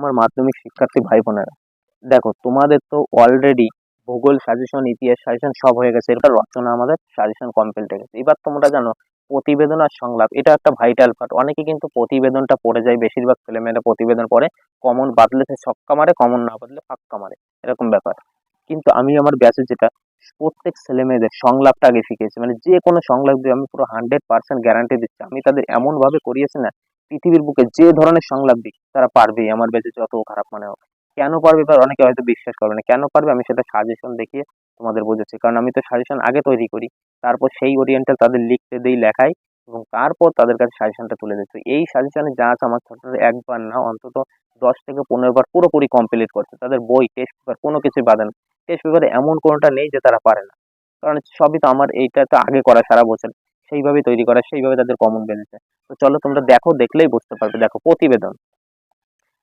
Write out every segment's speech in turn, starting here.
আমার মাধ্যমিক শিক্ষার্থী ভাই বোনেরা দেখো, তোমাদের তো অলরেডি ভূগোল সাজেশন ইতিহাস সাজেশন সব হয়ে গেছে। এবার রচনা আমাদের সাজেশন কমপ্লিট হয়ে গেছে। এবার তোমরা জানো, প্রতিবেদন আর সংলাপ, এটা একটা ভাইটাল পার্ট অনেকে কিন্তু প্রতিবেদনটা পড়ে যায়, বেশিরভাগ ছেলেমেয়েরা প্রতিবেদন পড়ে কমন বাদলে সে ছক্কা মারে কমন না বাদলে ফাক্কা মারে। এরকম ব্যাপার। কিন্তু আমি আমার ব্যাচে যেটা, প্রত্যেক ছেলেমেয়েদের সংলাপটা আগে শিখিয়েছি। মানে যে কোনো সংলাপ দিয়ে আমি পুরো হান্ড্রেড পার্সেন্ট গ্যারান্টি দিচ্ছি। আমি তাদের এমনভাবে করিয়েছি না পৃথিবীর বুকে যে ধরনের সংলাপ দিক, তারা পারবেই। আমার ব্যাচে যত খারাপ মনে হোক। কেন পারবে এবার অনেকে হয়তো বিশ্বাস করবে না। কেন পারবে আমি সেটা সাজেশন দেখিয়ে তোমাদের বোঝাচ্ছি। কারণ আমি তো সাজেশন আগে তৈরি করি। তারপর সেই ওরিয়েন্টাল তাদের লিখতে দিই, লেখাই এবং তারপর তাদের কাছে সাজেশনটা তুলে দিচ্ছি এই সাজেশনে যা আছে আমার ছাত্ররা একবার না, অন্তত দশ থেকে পনেরো বার পুরোপুরি কমপ্লিট করছে। তাদের বই টেস্ট পেপার কোনো কিছুই বাদে না। টেস্ট পেপারে এমন কোনোটা নেই যে তারা পারে না। কারণ সবই তো আমার এইটা তো আগে করা সারা বছর। সেইভাবেই তৈরি করা, সেইভাবে তাদের কমন বেড়েছে তো চলো তোমরা দেখো, দেখলেই বুঝতে পারবে। দেখো, প্রতিবেদন।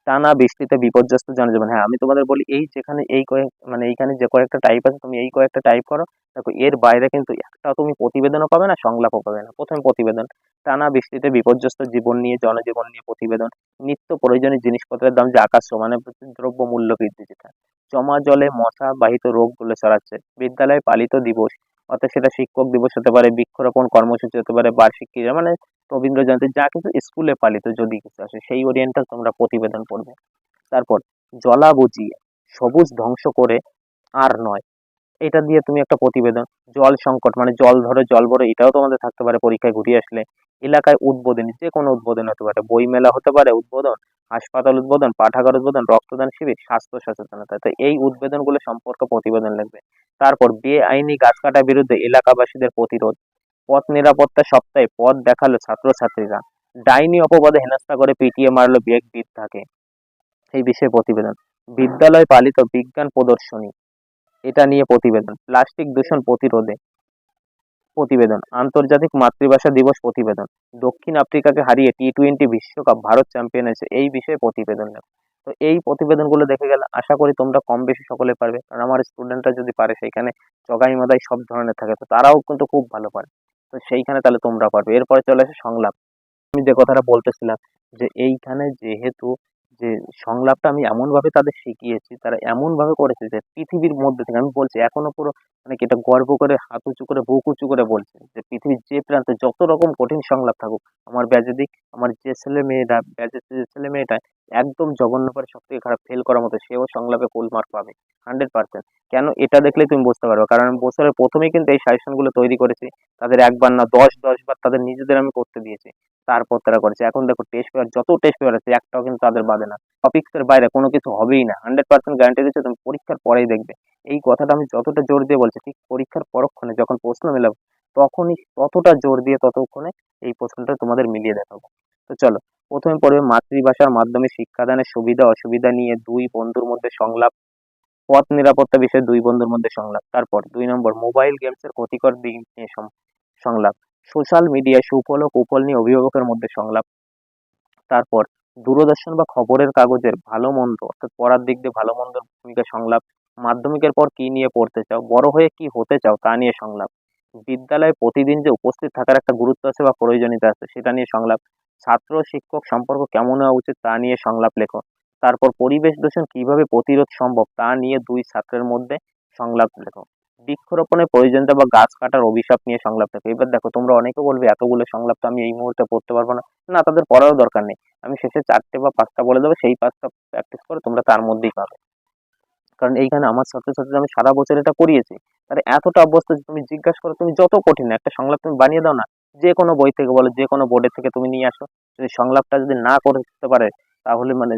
টানা বৃষ্টিতে বিপর্যস্ত জনজীবন। হ্যাঁ আমি তোমাদের বলি, এই যেখানে এই কয়েক মানে এইখানে যে কয়েকটা টাইপ আছে, তুমি এই কয়েকটা টাইপ করো। দেখো, এর বাইরে কিন্তু একটা তুমি প্রতিবেদনও পাবে না, সংলাপও পাবে না। প্রথমে প্রতিবেদন। টানা বৃষ্টিতে বিপর্যস্ত জীবন নিয়ে, জনজীবন নিয়ে প্রতিবেদন। নিত্য প্রয়োজনীয় জিনিসপত্রের দাম যে আকাশ সমানে দ্রব্য মূল্য বৃদ্ধি যেটা। জমা জলে মশা বাহিত রোগগুলো ছড়াচ্ছে। বিদ্যালয়ে পালিত দিবস অর্থাৎ সেটা শিক্ষক দিবস হতে পারে, বৃক্ষরোপণ কর্মসূচি হতে পারে, বার্ষিক ক্রীড়া মানে রবীন্দ্র জয়ন্তী, যা কিছু স্কুলে পালিত, যদি কিছু আসে, সেই ওরিয়েন্টাল তোমরা প্রতিবেদন পড়বে। তারপর জলা বুঝিয়ে সবুজ ধ্বংস করে আর নয়। এটা দিয়ে তুমি একটা প্রতিবেদন, জল সংকট মানে জল ধরো, জল ভরো, এটাও তোমাদের থাকতে পারে পরীক্ষায় ঘুরিয়ে আসলে। এলাকায় উদ্বোধনী, যে কোনো উদ্বোধন হতে পারে বই মেলা হতে পারে, উদ্বোধন, হাসপাতাল উদ্বোধন, পাঠাগার উদ্বোধন, রক্তদান শিবির, স্বাস্থ্য সচেতনতা। তো এই উদ্বোধনগুলো সম্পর্কে প্রতিবেদন লিখবে। তারপর বেআইনি গাছ কাটার বিরুদ্ধে এলাকাবাসীদের প্রতিরোধ। পথ নিরাপত্তা সপ্তাহে পথ দেখাল ছাত্রছাত্রীরা। ডাইনি অপবাদে হেনস্থা করে পিটিয়ে মারলো বিয়েক বৃদ্ধাকে। এই বিষয়ে প্রতিবেদন। বিদ্যালয় পালিত বিজ্ঞান প্রদর্শনী। এটা নিয়ে প্রতিবেদন। প্লাস্টিক দূষণ প্রতিরোধে। প্রতিবেদন। আন্তর্জাতিক মাতৃভাষা দিবস প্রতিবেদন। দক্ষিণ আফ্রিকাকে হারিয়ে টি টোয়েন্টি বিশ্বকাপ ভারত চ্যাম্পিয়ন হয়েছে। এই বিষয়ে প্রতিবেদন তো এই প্রতিবেদনগুলো দেখে গেলে আশা করি তোমরা কম বেশি সকলে পারবে। কারণ আমার স্টুডেন্টরা যদি পারে সেইখানে চগাই মাদাই সব ধরনের থাকে, তো তারাও কিন্তু খুব ভালো পারে। তো সেইখানে তাহলে তোমরা পারবে। এরপরে চলে আসে সংলাপ। আমি যে কথাটা বলতেছিলাম যে এইখানে যেহেতু যে সংলাপটা আমি এমনভাবে তাদের শিখিয়েছি, তারা এমনভাবে করেছে যে পৃথিবীর মধ্যে থেকে, আমি বলছি এখনও পুরো মানে এটা গর্ব করে, হাত উঁচু করে, বুক উঁচু করে বলছে যে পৃথিবীর যে প্রান্তে যত রকম কঠিন সংলাপ থাকুক, আমার ব্যাজে দিক আমার যে ছেলে মেয়েরা, ব্যাজের যে ছেলে মেয়েটা একদম জঘন্য করে সব থেকে খারাপ ফেল করার মতো, সেও সংলাপে ফুল মার্ক পাবে হান্ড্রেড পার্সেন্ট কেন এটা দেখলে তুমি বুঝতে পারবে? কারণ আমি বছরের প্রথমেই কিন্তু এই সাজেশনগুলো তৈরি করেছি, তাদের একবার না দশ দশ বার তাদের নিজেদের আমি করতে দিয়েছি। তারপর তারা করেছে। এখন দেখো টেস্ট পেপার যত টেস্ট পেপার আছে, একটাও কিন্তু তাদের বাদে না। টপিক্সের বাইরে কোনো কিছু হবেই না। হান্ড্রেড পার্সেন্ট গ্যারান্টি দিচ্ছে তুমি পরীক্ষার পরেই দেখবে। এই কথাটা আমি যতটা জোর দিয়ে বলছি, ঠিক পরীক্ষার পরক্ষণে যখন প্রশ্ন মেলাবো, তখনই ততটা জোর দিয়ে ততক্ষণে এই প্রশ্নটা তোমাদের মিলিয়ে দেখাবো। তো চলো, প্রথমে পড়বে মাতৃভাষার মাধ্যমে শিক্ষাদানের সুবিধা, অসুবিধা নিয়ে দুই বন্ধুর মধ্যে সংলাপ। পথ নিরাপত্তা বিষয়ে দুই বন্ধুর মধ্যে সংলাপ। তারপর দুই নম্বর মোবাইল গেমসের ক্ষতিকর দিক নিয়ে সংলাপ। সোশ্যাল মিডিয়ায় সুফল ও কুফল নিয়ে অভিভাবকের মধ্যে সংলাপ। তারপর, দূরদর্শন বা খবরের কাগজের ভালো মন্দ, অর্থাৎ পড়ার দিক দিয়ে ভালো মন্দর ভূমিকা সংলাপ, মাধ্যমিকের পর কি নিয়ে পড়তে চাও, বড় হয়ে কি হতে চাও তা নিয়ে সংলাপ, বিদ্যালয়ে প্রতিদিন যে উপস্থিত থাকার একটা গুরুত্ব আছে বা প্রয়োজনীয়তা আছে সেটা নিয়ে সংলাপ, ছাত্র শিক্ষক সম্পর্ক কেমন হওয়া উচিত তা নিয়ে সংলাপ লেখো, তারপর পরিবেশ দূষণ কীভাবে প্রতিরোধ সম্ভব তা নিয়ে দুই ছাত্রের মধ্যে সংলাপ লেখো। বৃক্ষরোপণের প্রয়োজনীয়তা বা গাছ কাটার অভিশাপ নিয়ে সংলাপ থাকে। এবার দেখো, তোমরা অনেকে বলবে, এতগুলো সংলাপ তো আমি এই মুহূর্তে পড়তে পারব না। না, তাদের পড়ারও দরকার নেই। আমি শেষে চারটে বা পাঁচটা বলে দেবো, সেই পাঁচটা প্র্যাকটিস করে তোমরা তার মধ্যেই পাবে। কারণ এইখানে আমার ছাত্রছাত্রীরা আমি সারা বছর এটা করিয়েছি, তার এতটা অভ্যস্ত যে তুমি জিজ্ঞাসা করো, তুমি যত কঠিন, একটা সংলাপ তুমি বানিয়ে দাও না, যে কোনো বই থেকে বলো, যে কোনো বোর্ডের থেকে তুমি নিয়ে আসো। যদি সংলাপটা যদি না করতে পারে, তাহলে মানে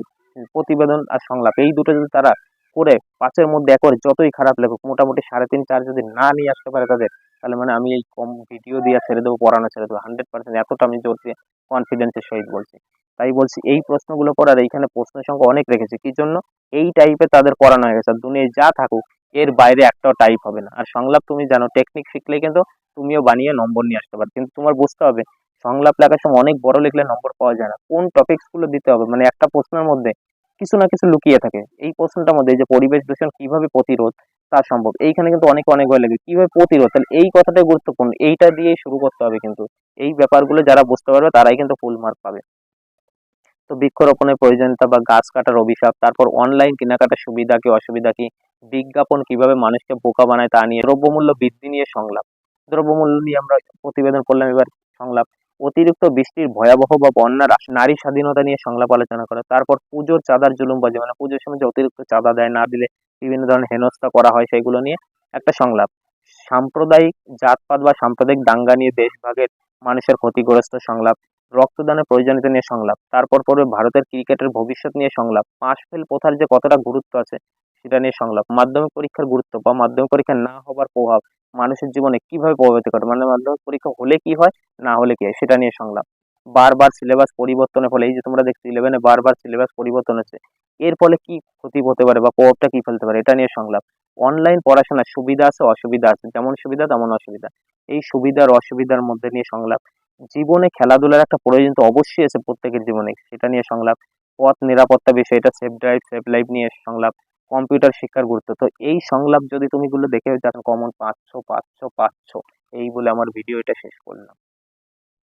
প্রতিবেদন আর সংলাপ, এই দুটো যদি তারা করে পাঁচের মধ্যে একবার যতই খারাপ লেখুক, মোটামুটি সাড়ে তিন, চার যদি না নিয়ে আসতে পারে তাদের, তাহলে মানে আমি এই কম ভিডিও দিয়ে ছেড়ে দেবো, পড়ানো ছেড়ে দেবো হান্ড্রেড পার্সেন্ট এতটা আমি জোর দিয়ে কনফিডেন্সের সহিত বলছি। তাই বলছি এই প্রশ্নগুলো করার এইখানে প্রশ্নের সংখ্যা অনেক রেখেছে, কি জন্য? এই টাইপের তাদের পড়ানো হয়ে গেছে দুনিয়ায় যা থাকুক, এর বাইরে একটাও টাইপ হবে না। আর সংলাপ তুমি জানো টেকনিক শিখলে কিন্তু তুমিও বানিয়ে নম্বর নিয়ে আসতে পারো, কিন্তু তোমার বুঝতে হবে, সংলাপ লেখার সময় অনেক বড় লিখলে নম্বর পাওয়া যায় না। কোন টপিকসগুলো দিতে হবে? মানে একটা প্রশ্নের মধ্যে কিছু না কিছু লুকিয়ে থাকে। এই প্রশ্নটার মধ্যে যে পরিবেশ দূষণ কীভাবে প্রতিরোধ, তা সম্ভব। এইখানে কিন্তু অনেক অনেক ভয় লাগে। কীভাবে প্রতিরোধ? তাহলে এই কথাটাই গুরুত্বপূর্ণ। এইটা দিয়েই শুরু করতে হবে কিন্তু। এই ব্যাপারগুলো যারা বুঝতে পারবে, তারাই কিন্তু ফুল মার্ক পাবে। তো বৃক্ষরোপণের প্রয়োজনীয়তা বা গাছ কাটার অভিশাপ, তারপর অনলাইন কেনাকাটার সুবিধা কি, অসুবিধা কি, বিজ্ঞাপন কীভাবে মানুষকে বোকা বানায় তা নিয়ে, দ্রব্যমূল্য বৃদ্ধি নিয়ে সংলাপ। দ্রব্যমূল্য নিয়ে আমরা প্রতিবেদন করলাম, এবার সংলাপ। অতিরিক্ত বৃষ্টির ভয়াবহ বা বন্যার নারী স্বাধীনতা নিয়ে সংলাপ আলোচনা করে। তারপর পুজোর চাঁদার জুলুমবাজি মানে পুজোর সময় যে অতিরিক্ত চাঁদা দেয়, না দিলে বিভিন্ন ধরনের হেনস্থা করা হয়, সেগুলো নিয়ে একটা সংলাপ। সাম্প্রদায়িক জাতপাত বা সাম্প্রদায়িক দাঙ্গা নিয়ে দেশভাগের মানুষের ক্ষতিগ্রস্ত সংলাপ, রক্তদানের প্রয়োজনীয়তা নিয়ে সংলাপ, তারপর পড়বে ভারতের ক্রিকেটের ভবিষ্যৎ নিয়ে সংলাপ পাশ ফেল প্রথার যে কতটা গুরুত্ব আছে, সেটা নিয়ে সংলাপ, মাধ্যমিক পরীক্ষার গুরুত্ব বা মাধ্যমিক পরীক্ষা না হবার প্রভাব মানুষের জীবনে কীভাবে প্রভাবিত করে? মানে মাধ্যমিক পরীক্ষা হলে কি হয়, না হলে কি হয়? সেটা নিয়ে সংলাপ। বারবার সিলেবাস পরিবর্তনের ফলে, এই যে তোমরা দেখছ ইলেভেনে বারবার সিলেবাস পরিবর্তন হচ্ছে, এর ফলে কি ক্ষতি হতে পারে বা প্রভাবটা কি ফেলতে পারে? এটা নিয়ে সংলাপ। অনলাইন পড়াশোনার সুবিধা আছে, অসুবিধা আছে। যেমন সুবিধা, তেমন অসুবিধা। এই সুবিধা আর অসুবিধার মধ্যে নিয়ে সংলাপ। জীবনে খেলাধুলার একটা প্রয়োজন তো অবশ্যই আছে প্রত্যেকের জীবনে। সেটা নিয়ে সংলাপ। পথ নিরাপত্তা বিষয়, এটা সেফ ড্রাইভ সেফ লাইফ নিয়ে সংলাপ। কম্পিউটার শিক্ষার গুরুত্ব। তো এই সংলাপ যদি তুমিগুলো দেখে যাচ্ছ কমন পাচ্ছ পাচ্ছ পাচ্ছ এই বলে আমার ভিডিও এটা শেষ করলাম।